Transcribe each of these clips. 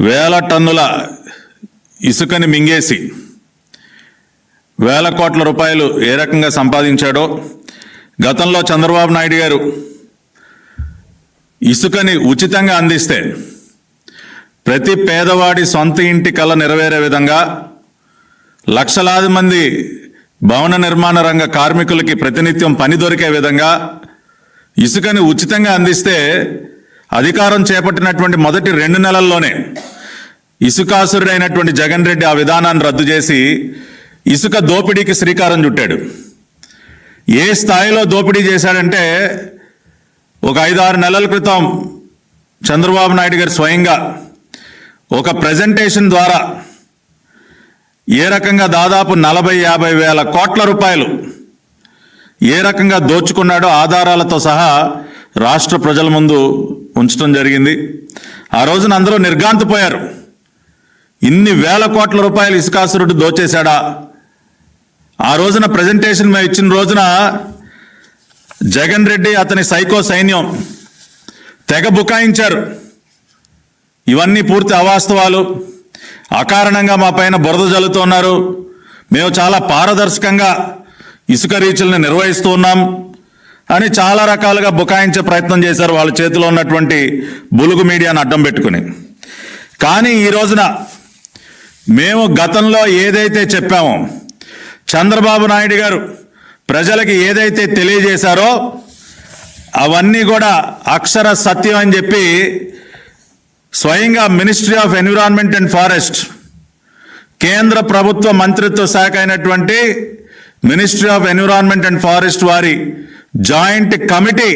వేల టన్నుల ఇసుకని మింగేసి వేల కోట్ల రూపాయలు ఏ రకంగా సంపాదించాడో గతంలో చంద్రబాబు నాయుడు గారు ఇసుకని ఉచితంగా అందిస్తే ప్రతి పేదవాడి సొంత ఇంటి కళ నెరవేరే విధంగా లక్షలాది మంది భవన నిర్మాణ రంగ కార్మికులకి ప్రతినిత్యం పని దొరికే విధంగా ఇసుకని ఉచితంగా అందిస్తే అధికారం చేపట్టినటువంటి మొదటి రెండు నెలల్లోనే ఇసుకాసురుడైనటువంటి జగన్ రెడ్డి ఆ విధానాన్ని రద్దు చేసి ఇసుక దోపిడీకి శ్రీకారం చుట్టాడు. ఏ స్థాయిలో దోపిడీ చేశాడంటే ఒక ఐదు ఆరు నెలల క్రితం చంద్రబాబు నాయుడు గారు స్వయంగా ఒక ప్రజెంటేషన్ ద్వారా ఏ రకంగా దాదాపు నలభై యాభై వేల కోట్ల రూపాయలు ఏ రకంగా దోచుకున్నాడో ఆధారాలతో సహా రాష్ట్ర ప్రజల ముందు ఉంచడం జరిగింది. ఆ రోజున అందరూ నిర్గాంతపోయారు ఇన్ని వేల కోట్ల రూపాయలు ఇసుకాసురుడు దోచేశాడా? ఆ రోజున ప్రజెంటేషన్ మేము ఇచ్చిన రోజున జగన్ రెడ్డి అతని సైకో సైన్యం తెగ బుకాయించారు. ఇవన్నీ పూర్తి అవాస్తవాలు. అకారణంగా మా పైన బురద జల్లుతున్నారు మేము చాలా పారదర్శకంగా ఇసుక రీచుల్ని నిర్వహిస్తూ ఉన్నాం. అని చాలా రకాలుగా బుకాయించే ప్రయత్నం చేశారు వాళ్ళ చేతిలో ఉన్నటువంటి బులుగు మీడియాను అడ్డం పెట్టుకుని. కానీ ఈ రోజున మేము గతంలో ఏదైతే చెప్పామో చంద్రబాబు నాయుడు గారు ప్రజలకి ఏదైతే తెలియజేశారో అవన్నీ కూడా అక్షర సత్యం అని చెప్పి స్వయంగా ministry of environment and forest కేంద్ర ప్రభుత్వ మంత్రిత్వ శాఖ అయినటువంటి ministry of environment and forest వారి జాయింట్ కమిటీ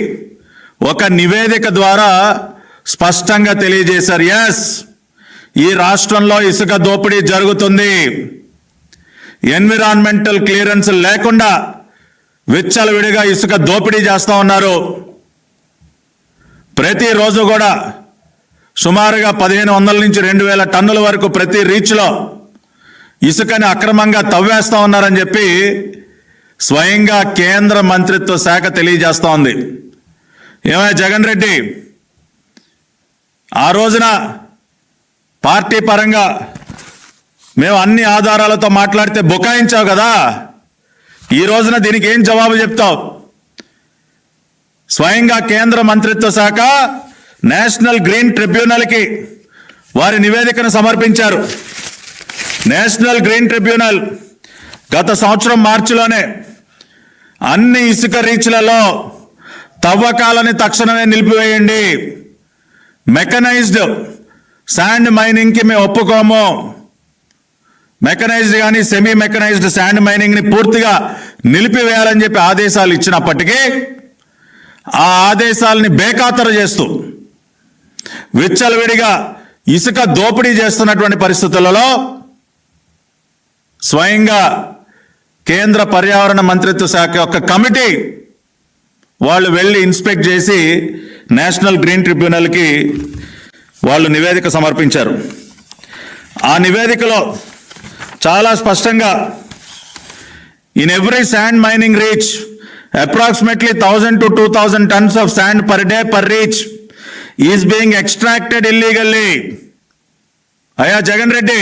ఒక నివేదిక ద్వారా స్పష్టంగా తెలియజేశారు. ఎస్ ఈ రాష్ట్రంలో ఇసుక దోపిడీ జరుగుతుంది. ఎన్విరాన్మెంటల్ క్లియరెన్స్ లేకుండా విచ్చలవిడిగా ఇసుక దోపిడీ చేస్తూ ఉన్నారు. ప్రతిరోజు కూడా సుమారుగా పదిహేను వందల నుంచి రెండు వేల టన్నుల వరకు ప్రతి రీచ్లో ఇసుకని అక్రమంగా తవ్వేస్తా ఉన్నారని చెప్పి స్వయంగా కేంద్ర మంత్రిత్వ శాఖ తెలియజేస్తోంది. ఏమైనా జగన్ రెడ్డి? ఆ రోజున పార్టీ పరంగా మేము అన్ని ఆధారాలతో మాట్లాడితే బుకాయించావు కదా? ఈ రోజున దీనికి ఏం జవాబు చెప్తావు? స్వయంగా కేంద్ర మంత్రిత్వ శాఖ నేషనల్ గ్రీన్ ట్రిబ్యునల్కి వారి నివేదికను సమర్పించారు. నేషనల్ గ్రీన్ ట్రిబ్యునల్ గత సంవత్సరం మార్చిలోనే అన్ని ఇసుక రీచ్లలో తవ్వకాలని తక్షణమే నిలిపివేయండి. మెకనైజ్డ్ శాండ్ మైనింగ్కి మేము ఒప్పుకోము. మెకనైజ్డ్ కానీ సెమీ మెకనైజ్డ్ శాండ్ మైనింగ్ని పూర్తిగా నిలిపివేయాలని చెప్పి ఆదేశాలు ఇచ్చినప్పటికీ ఆ ఆదేశాలని బేఖాతరు చేస్తూ విచ్చలవిడిగా ఇసుక దోపిడీ చేస్తున్నటువంటి పరిస్థితులలో స్వయంగా కేంద్ర పర్యావరణ మంత్రిత్వ శాఖ యొక్క కమిటీ వాళ్ళు వెళ్ళి ఇన్స్పెక్ట్ చేసి నేషనల్ గ్రీన్ ట్రిబ్యునల్కి వాళ్ళు నివేదిక సమర్పించారు. ఆ నివేదికలో చాలా స్పష్టంగా in every sand mining reach approximately thousand to two thousand tons of sand per day per reach is being extracted illegally అయా జగన్ రెడ్డి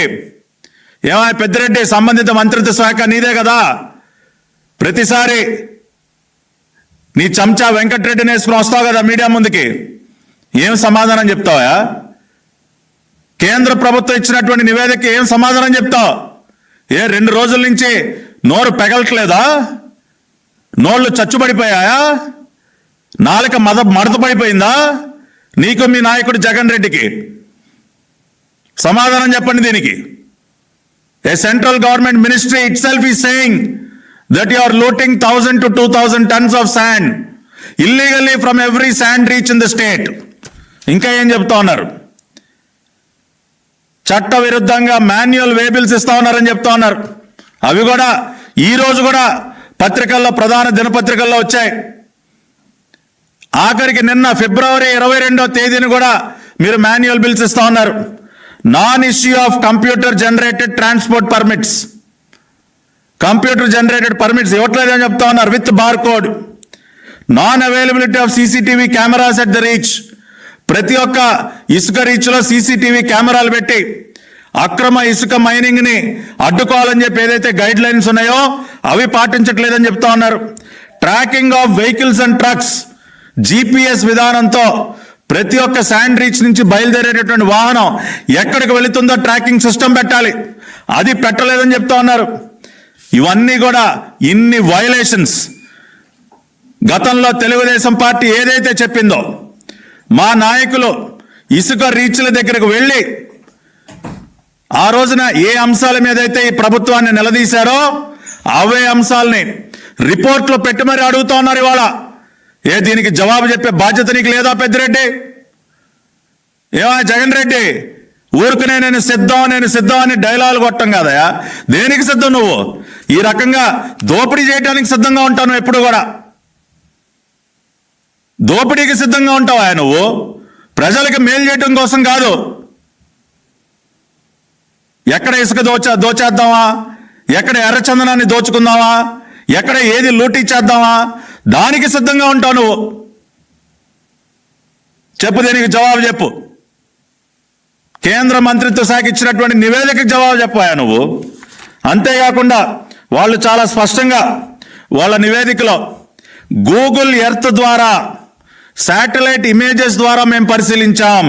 ఏమా పెద్దిరెడ్డి సంబంధిత మంత్రిత్వ శాఖ నీదే కదా? ప్రతిసారి నీ చెంచా వెంకటరెడ్డిని వేసుకుని వస్తావు కదా మీడియా ముందుకి? ఏం సమాధానం చెప్తావా? కేంద్ర ప్రభుత్వం ఇచ్చినటువంటి నివేదిక ఏం సమాధానం చెప్తావు? ఏ రెండు రోజుల నుంచి నోరు పెగలట్లేదా? నోళ్ళు చచ్చుబడిపోయాయా? నాలుక మద మడత పడిపోయిందా? నీకు మీ నాయకుడు జగన్ రెడ్డికి సమాధానం చెప్పండి దీనికి. A central government ministry itself is saying that you are looting thousand to two thousand tons of sand illegally from every sand reach in the state ఇంకా ఏం చెప్తా ఉన్నారు? చట్ట విరుద్ధంగా మాన్యువల్ వేబిల్స్ ఇస్తా ఉన్నారని చెప్తా ఉన్నారు. అవి కూడా ఈ రోజు కూడా పత్రికల్లో ప్రధాన దినపత్రికల్లో వచ్చాయి. ఆఖరికి నిన్న ఫిబ్రవరి ఇరవై రెండో తేదీని కూడా మీరు మాన్యువల్ బిల్స్ ఇస్తా ఉన్నారు. Non issue of computer generated transport permits computer generated permits ఇవ్వట్లేదని చెప్తా ఉన్నారు? With bar code non availability of CCTV cameras at the reach ప్రతి ఒక్క ఇసుక రీచ్లో సీసీటీవీ కెమెరాలు పెట్టి అక్రమ ఇసుక మైనింగ్ని అడ్డుకోవాలని చెప్పి ఏదైతే గైడ్ లైన్స్ ఉన్నాయో అవి పాటించట్లేదని చెప్తా ఉన్నారు. Tracking of vehicles and trucks GPS విధానంతో ప్రతి ఒక్క శాండ్ రీచ్ నుంచి బయలుదేరేటటువంటి వాహనం ఎక్కడికి వెళుతుందో ట్రాకింగ్ సిస్టమ్ పెట్టాలి. అది పెట్టలేదని చెప్తా ఉన్నారు. ఇవన్నీ కూడా ఇన్ని వయలేషన్స్ గతంలో తెలుగుదేశం పార్టీ ఏదైతే చెప్పిందో మా నాయకులు ఇసుక రీచ్ల దగ్గరకు వెళ్ళి ఆ రోజున ఏ అంశాల మీద అయితే ఈ ప్రభుత్వాన్ని నిలదీశారో అవే అంశాలని రిపోర్ట్లో పెట్టి మరి అడుగుతా ఉన్నారు ఇవాళ. ఏ దీనికి జవాబు చెప్పే బాధ్యత నీకు లేదా పెద్దిరెడ్డి? ఏమా జగన్ రెడ్డి? ఊరుకునే నేను సిద్ధం నేను సిద్ధం అని డైలాగ్ కొట్టం కదయా? దేనికి సిద్ధం నువ్వు? ఈ రకంగా దోపిడీ చేయడానికి సిద్ధంగా ఉంటాను ఎప్పుడు కూడా. దోపిడీకి సిద్ధంగా ఉంటావా నువ్వు? ప్రజలకు మేలు చేయటం కోసం కాదు. ఎక్కడ ఇసుక దోచ దోచేద్దామా? ఎక్కడ ఎర్రచందనాన్ని దోచుకుందామా? ఎక్కడ ఏది లూటీ చేద్దామా? దానికి సిద్ధంగా ఉంటావు నువ్వు. చెప్పు దీనికి జవాబు చెప్పు. కేంద్ర మంత్రిత్వ శాఖ ఇచ్చినటువంటి నివేదికకు జవాబు చెప్పాయా నువ్వు? అంతేకాకుండా వాళ్ళు చాలా స్పష్టంగా వాళ్ళ నివేదికలో గూగుల్ ఎర్త్ ద్వారా శాటిలైట్ ఇమేజెస్ ద్వారా మేము పరిశీలించాం.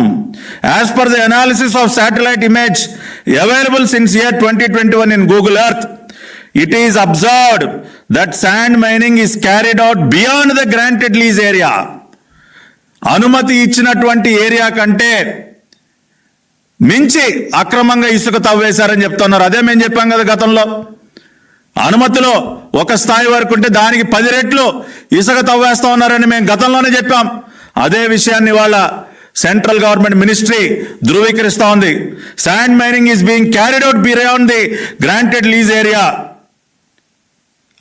As per the analysis of satellite image available since year twenty twenty one in Google Earth it is observed that sand mining is carried out beyond the granted lease area అనుమతి ఇచ్చినటువంటి area కంటే మించి అక్రమంగా ఇసుక తవ్వేశారని చెప్తున్నారు. అదే మేము చెప్పాం కదా గతంలో. అనుమతిలో ఒక స్థాయి వరకు ఉంటే దానికి పది రెట్లు ఇసుక తవ్వేస్తా ఉన్నారని మేము గతంలోనే చెప్పాం. అదే విషయాన్ని వాళ్ళ central government ministry ధృవీకరిస్తోంది sand mining is being carried out beyond the granted lease area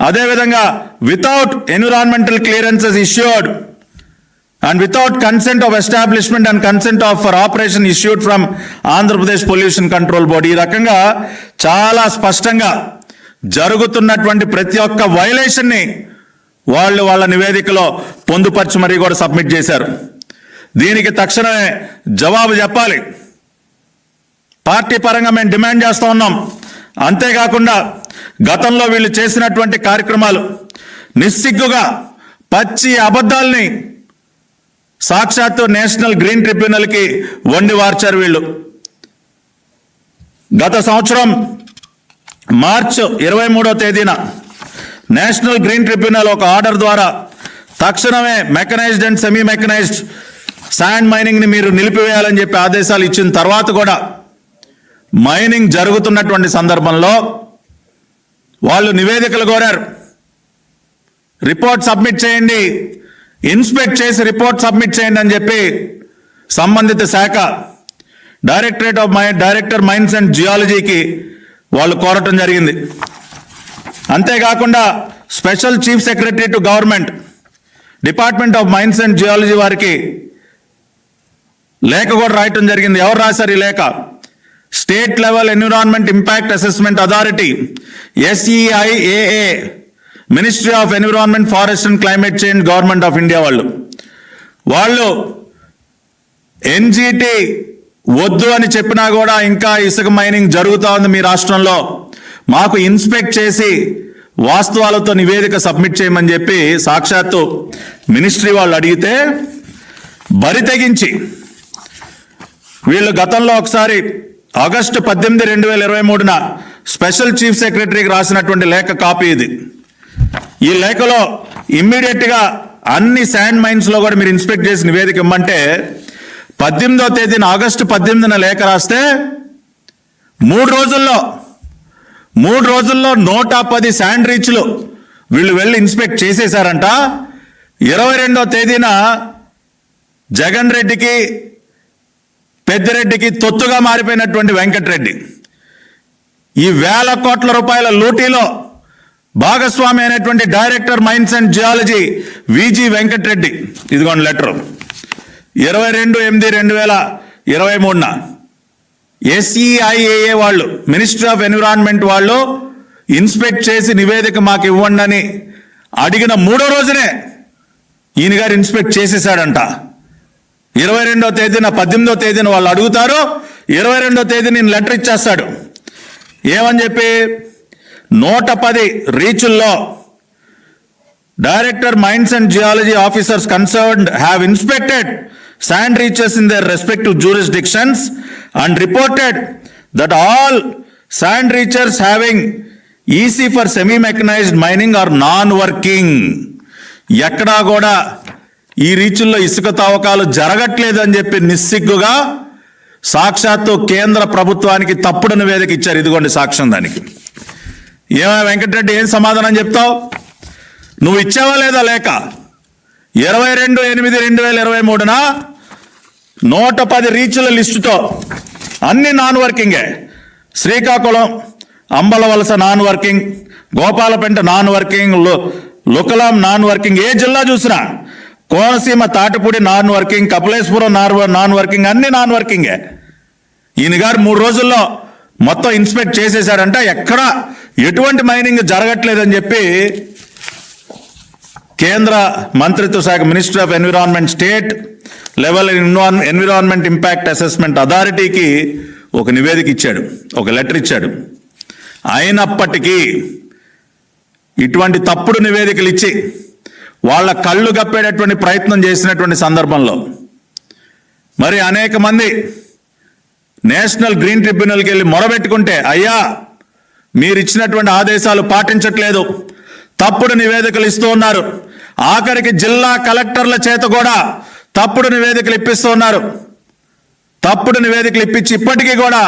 అదేవిధంగా without environmental clearances issued and without consent of establishment and consent of for operation issued from Andhra Pradesh pollution control board ఈ రకంగా చాలా స్పష్టంగా జరుగుతున్నటువంటి ప్రతి ఒక్క వైలేషన్ని వాళ్ళు వాళ్ళ నివేదికలో పొందుపరిచి మరీ కూడా సబ్మిట్ చేశారు. దీనికి తక్షణమే జవాబు చెప్పాలి. పార్టీ పరంగా మేము డిమాండ్ చేస్తూ ఉన్నాం. అంతేకాకుండా గతంలో వీళ్ళు చేసినటువంటి కార్యక్రమాలు నిస్సిగ్గుగా పచ్చి అబద్ధాల్ని సాక్షాత్తు నేషనల్ గ్రీన్ ట్రిబ్యునల్కి వండి వార్చారు వీళ్ళు. గత సంవత్సరం మార్చ్ ఇరవై మూడో తేదీన నేషనల్ గ్రీన్ ట్రిబ్యునల్ ఒక ఆర్డర్ ద్వారా తక్షణమే mechanised and semi mechanised sand మైనింగ్ని మీరు నిలిపివేయాలని చెప్పి ఆదేశాలు ఇచ్చిన తర్వాత కూడా మైనింగ్ జరుగుతున్నటువంటి సందర్భంలో వాళ్ళు నివేదికలు కోరారు. రిపోర్ట్ సబ్మిట్ చేయండి. ఇన్స్పెక్ట్ చేసి రిపోర్ట్ సబ్మిట్ చేయండి అని చెప్పి సంబంధిత శాఖ directorate of my director mines and జియాలజీకి వాళ్ళు కోరటం జరిగింది. అంతేకాకుండా special chief secretary to government department of mines and geology వారికి లేఖ కూడా రాయటం జరిగింది. ఎవరు రాశారు ఈ లేఖ? State level environment impact assessment authority SEIAA ministry of environment forest and climate change government of India వాళ్ళు. వాళ్ళు ఎన్జిటి వద్దు అని చెప్పినా కూడా ఇంకా ఇసుక మైనింగ్ జరుగుతూ ఉంది మీ రాష్ట్రంలో. మాకు ఇన్స్పెక్ట్ చేసి వాస్తవాలతో నివేదిక సబ్మిట్ చేయమని చెప్పి సాక్షాత్తు మినిస్ట్రీ వాళ్ళు అడిగితే బరి తెగించి వీళ్ళు గతంలో ఒకసారి ఆగస్టు పద్దెనిమిది రెండు వేల ఇరవై మూడున స్పెషల్ చీఫ్ సెక్రటరీకి రాసినటువంటి లేఖ కాపీ ఇది. ఈ లేఖలో ఇమ్మీడియట్గా అన్ని శాండ్ మైన్స్లో కూడా మీరు ఇన్స్పెక్ట్ చేసి నివేదిక ఇమ్మంటే పద్దెనిమిదో తేదీన ఆగస్టు పద్దెనిమిదిన లేఖ రాస్తే మూడు రోజుల్లో మూడు రోజుల్లో నూట పది శాండ్ రీచ్లు వీళ్ళు వెళ్ళి ఇన్స్పెక్ట్ చేసేశారంట. ఇరవై రెండో తేదీన జగన్ రెడ్డికి పెద్దిరెడ్డికి తొత్తుగా మారిపోయినటువంటి వెంకటరెడ్డి. ఈ వేల కోట్ల రూపాయల లూటీలో భాగస్వామి అయినటువంటి director mines and geology VG Venkata Reddy. ఇదిగోండి లెటర్. ఇరవై రెండు ఎనిమిది రెండు వేల ఇరవై మూడున ఎస్ఈఐఏఏ వాళ్ళు మినిస్ట్రీ ఆఫ్ ఎన్విరాన్మెంట్ వాళ్ళు ఇన్స్పెక్ట్ చేసి నివేదిక మాకు ఇవ్వండి అని అడిగిన మూడో రోజునే ఈయన గారు ఇన్స్పెక్ట్ చేసేసాడంట ఇరవై రెండో తేదీన పద్దెనిమిదో తేదీన వాళ్ళు అడుగుతారు. ఇరవై రెండో తేదీ నేను లెటర్ ఇచ్చేస్తాడు. ఏమని చెప్పి? నూట పది రీచుల్లో director mines and geology officers concerned have inspected sand reaches in their respective jurisdictions and reported that all sand reaches having EC for semi mechanised mining are non working. ఎక్కడా కూడా ఈ రీచుల్లో ఇసుక తవ్వకాలు జరగట్లేదు అని చెప్పి నిస్సిగ్గుగా సాక్షాత్తు కేంద్ర ప్రభుత్వానికి తప్పుడు నివేదిక ఇచ్చారు. ఇదిగోండి సాక్ష్యం దానికి. ఏమైనా వెంకటరెడ్డి ఏం సమాధానం చెప్తావు? నువ్వు ఇచ్చావా లేదా లేక? ఇరవై రెండు ఎనిమిది రెండు వేల ఇరవై మూడున నూట పది రీచ్ల లిస్టుతో అన్ని non వర్కింగే. Srikakulam Ambalavalasa non working Gopalapeta non working లు- లుకలాం నాన్ వర్కింగ్ ఏ జిల్లా చూసినా Konaseema Tatipudi non working Kapileswaram non non working అన్ని నాన్ వర్కింగే ఈయన గారు మూడు రోజుల్లో మొత్తం ఇన్స్పెక్ట్ చేసేసాడంట ఎక్కడ ఎటువంటి మైనింగ్ జరగట్లేదని చెప్పి కేంద్ర మంత్రిత్వ శాఖ minister of environment state level environment impact assessment అథారిటీకి ఒక నివేదిక ఇచ్చాడు ఒక లెటర్ ఇచ్చాడు. అయినప్పటికీ ఇటువంటి తప్పుడు నివేదికలు ఇచ్చి వాళ్ళ కళ్ళు కప్పేటటువంటి ప్రయత్నం చేసినటువంటి సందర్భంలో మరి అనేక మంది నేషనల్ గ్రీన్ ట్రిబ్యునల్కి వెళ్ళి మొరబెట్టుకుంటే అయ్యా మీరు ఇచ్చినటువంటి ఆదేశాలు పాటించట్లేదు. తప్పుడు నివేదికలు ఇస్తూ ఉన్నారు. ఆఖరికి జిల్లా కలెక్టర్ల చేత కూడా తప్పుడు నివేదికలు ఇప్పిస్తూ ఉన్నారు. తప్పుడు నివేదికలు ఇప్పించి ఇప్పటికీ కూడా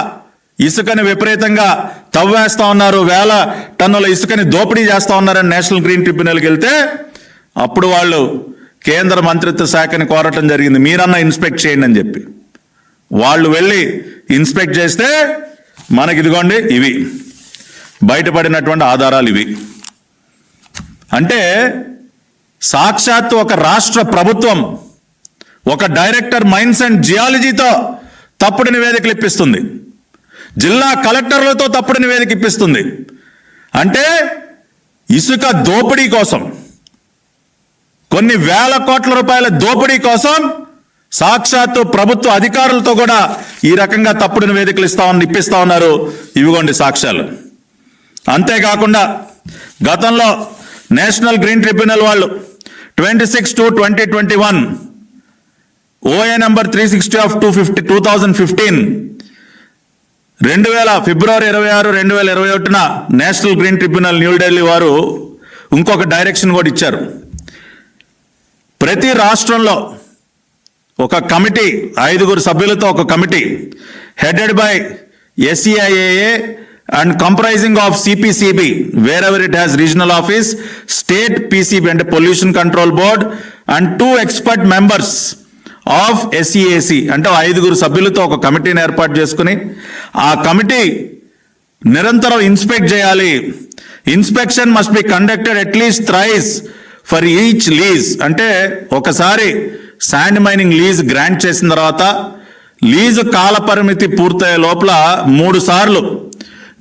ఇసుకని విపరీతంగా తవ్వేస్తా ఉన్నారు. వేల టన్నుల ఇసుకని దోపిడీ చేస్తా ఉన్నారని నేషనల్ గ్రీన్ ట్రిబ్యునల్కి వెళ్తే అప్పుడు వాళ్ళు కేంద్ర మంత్రిత్వ శాఖని కోరటం జరిగింది. మీరన్నా ఇన్స్పెక్ట్ చేయండి అని చెప్పి. వాళ్ళు వెళ్ళి ఇన్స్పెక్ట్ చేస్తే మనకి ఇదిగోండి ఇవి. బయటపడినటువంటి ఆధారాలు ఇవి. అంటే సాక్షాత్తు ఒక రాష్ట్ర ప్రభుత్వం ఒక డైరెక్టర్ మైన్స్ అండ్ జియాలజీతో తప్పుడు నివేదికలు ఇప్పిస్తుంది. జిల్లా కలెక్టర్లతో తప్పుడు నివేదిక ఇప్పిస్తుంది. అంటే ఇసుక దోపిడీ కోసం. కొన్ని వేల కోట్ల రూపాయల దోపిడీ కోసం సాక్షాత్తు ప్రభుత్వ అధికారులతో కూడా ఈ రకంగా తప్పుడు నివేదికలు ఇస్తా ఇప్పిస్తా ఉన్నారు. ఇవిగోండి సాక్ష్యాలు. అంతేకాకుండా గతంలో నేషనల్ గ్రీన్ ట్రిబ్యునల్ వాళ్ళు twenty six to twenty twenty one OA number three sixty of two fifty two thousand fifteen రెండు వేల ఫిబ్రవరి ఇరవై ఆరు రెండు వేల ఇరవై ఒకటిన నేషనల్ గ్రీన్ ట్రిబ్యునల్ న్యూఢిల్లీ వారు ఇంకొక డైరెక్షన్ కూడా ఇచ్చారు. ప్రతి రాష్ట్రంలో ఒక కమిటీ ఐదుగురు సభ్యులతో ఒక committee headed by SEIAA and comprising of CPCB wherever it has regional office state PCB అంటే pollution control board and two expert members of SEAC అంటే ఐదుగురు సభ్యులతో ఒక కమిటీని ఏర్పాటు చేసుకుని ఆ కమిటీ నిరంతరం ఇన్స్పెక్ట్ చేయాలి. Inspection must be conducted at least thrice for each lease. అంటే ఒకసారి శాండ్ మైనింగ్ లీజ్ గ్రాంట్ చేసిన తర్వాత లీజు కాల పరిమితి పూర్తయ్యే లోపల మూడు సార్లు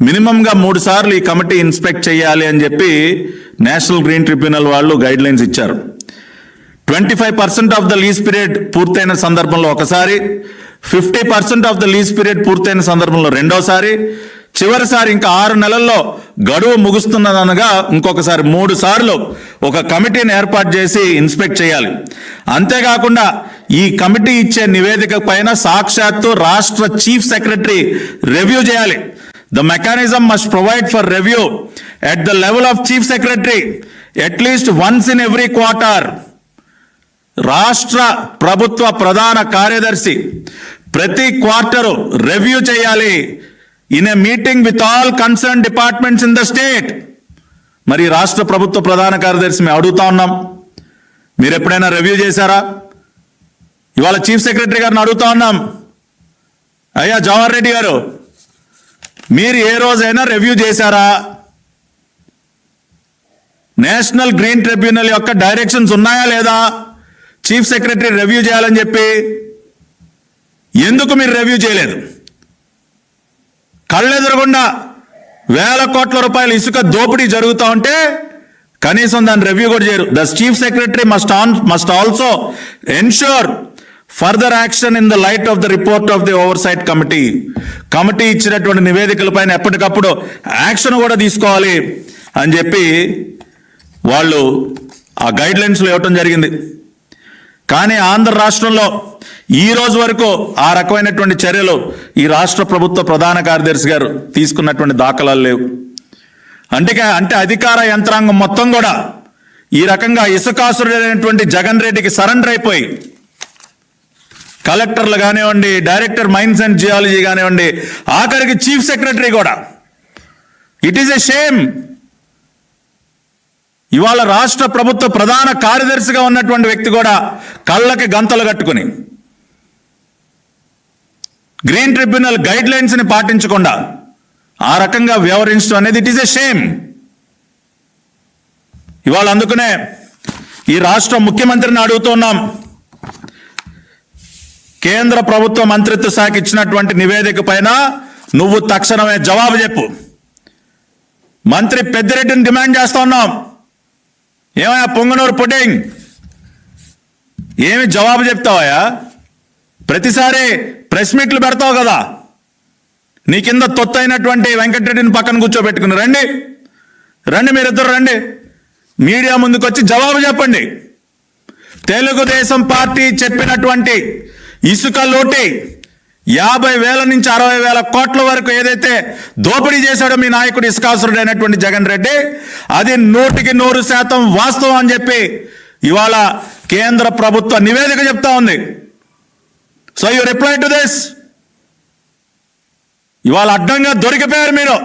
మినిమంగా మూడు సార్లు ఈ కమిటీ ఇన్స్పెక్ట్ చేయాలి అని చెప్పి నేషనల్ గ్రీన్ ట్రిబ్యునల్ వాళ్ళు గైడ్ లైన్స్ ఇచ్చారు. Twenty five percent of the lease period పూర్తయిన సందర్భంలో ఒకసారి fifty percent of the lease period పూర్తయిన సందర్భంలో రెండోసారి చివరిసారి ఇంకా ఆరు నెలల్లో గడువు ముగుస్తున్నదనగా ఇంకొకసారి మూడు సార్లు ఒక కమిటీని ఏర్పాటు చేసి ఇన్స్పెక్ట్ చేయాలి. అంతేకాకుండా ఈ కమిటీ ఇచ్చే నివేదిక పైన సాక్షాత్తు రాష్ట్ర చీఫ్ సెక్రటరీ రివ్యూ చేయాలి. The mechanism must provide for review at the level of chief secretary at least once in every quarter. రాష్ట్ర ప్రభుత్వ ప్రధాన కార్యదర్శి ప్రతి క్వార్టరు రివ్యూ చేయాలి. In a meeting with all concern departments in the state మరి రాష్ట్ర ప్రభుత్వ ప్రధాన కార్యదర్శి మేము అడుగుతా ఉన్నాం. మీరు ఎప్పుడైనా రివ్యూ చేశారా? ఇవాళ చీఫ్ సెక్రటరీ గారిని అడుగుతా ఉన్నాం. అయ్యా జవహర్ రెడ్డి గారు మీరు ఏ రోజైనా రివ్యూ చేశారా? నేషనల్ గ్రీన్ ట్రిబ్యునల్ యొక్క డైరెక్షన్స్ ఉన్నాయా లేదా? చీఫ్ సెక్రటరీ రివ్యూ చేయాలని చెప్పి ఎందుకు మీరు రివ్యూ చేయలేదు? కళ్ళెదురకుండా వేల కోట్ల రూపాయల ఇసుక దోపిడీ జరుగుతూ ఉంటే కనీసం దాని రివ్యూ కూడా చేయరు. The chief secretary must on must also ensure further action in the light of the report of the oversight committee committee ఇచ్చినటువంటి నివేదికలపైన ఎప్పటికప్పుడు యాక్షన్ కూడా తీసుకోవాలి అని చెప్పి వాళ్ళు ఆ గైడ్లైన్స్లో ఇవ్వటం జరిగింది. కానీ ఆంధ్ర రాష్ట్రంలో ఈ రోజు వరకు ఆ రకమైనటువంటి చర్యలు ఈ రాష్ట్ర ప్రభుత్వ ప్రధాన కార్యదర్శి గారు తీసుకున్నటువంటి దాఖలాలు లేవు. అంటే అంటే అధికార యంత్రాంగం మొత్తం కూడా ఈ రకంగా ఇసుకాసురుడైనటువంటి జగన్ రెడ్డికి సరెండర్ అయిపోయి కలెక్టర్లు కానివ్వండి డైరెక్టర్ మైన్స్ అండ్ జియాలజీ కానివ్వండి ఆఖరికి చీఫ్ సెక్రటరీ కూడా. ఇట్ ఈస్ ఎ షేమ్ ఇవాళ రాష్ట్ర ప్రభుత్వ ప్రధాన కార్యదర్శిగా ఉన్నటువంటి వ్యక్తి కూడా కళ్ళకి గంతలు కట్టుకుని గ్రీన్ ట్రిబ్యునల్ గైడ్ లైన్స్ని పాటించకుండా ఆ రకంగా వ్యవహరించడం అనేది ఇట్ ఈస్ ఎ షేమ్ ఇవాళ అందుకనే ఈ రాష్ట్ర ముఖ్యమంత్రిని అడుగుతున్నాం కేంద్ర ప్రభుత్వ మంత్రిత్వ శాఖ ఇచ్చినటువంటి నివేదిక పైన నువ్వు తక్షణమే జవాబు చెప్పు. మంత్రి పెద్దిరెడ్డిని డిమాండ్ చేస్తా ఉన్నాం. ఏమయ్యా పొంగనూరు పుడ్డింగ్? ఏమి జవాబు చెప్తావయ్యా? ప్రతిసారి ప్రెస్ మీట్లు పెడతావు కదా. నీ కింద తొత్తైనటువంటి అయినటువంటి వెంకటరెడ్డిని పక్కన కూర్చోబెట్టుకుని రండి. రండి మీరిద్దరు రండి. మీడియా ముందుకు వచ్చి జవాబు చెప్పండి. తెలుగుదేశం పార్టీ చెప్పినటువంటి ఇసుక లోటి యాభై వేల నుంచి అరవై వేల కోట్ల వరకు ఏదైతే దోపిడీ చేశాడో మీ నాయకుడు ఇసుకాసురుడు అయినటువంటి జగన్ రెడ్డి అది నూటికి నూరు శాతం వాస్తవం అని చెప్పి ఇవాళ కేంద్ర ప్రభుత్వ నివేదిక చెప్తా ఉంది. So you reply to this ఇవాళ అడ్డంగా దొరికిపోయారు మీరు.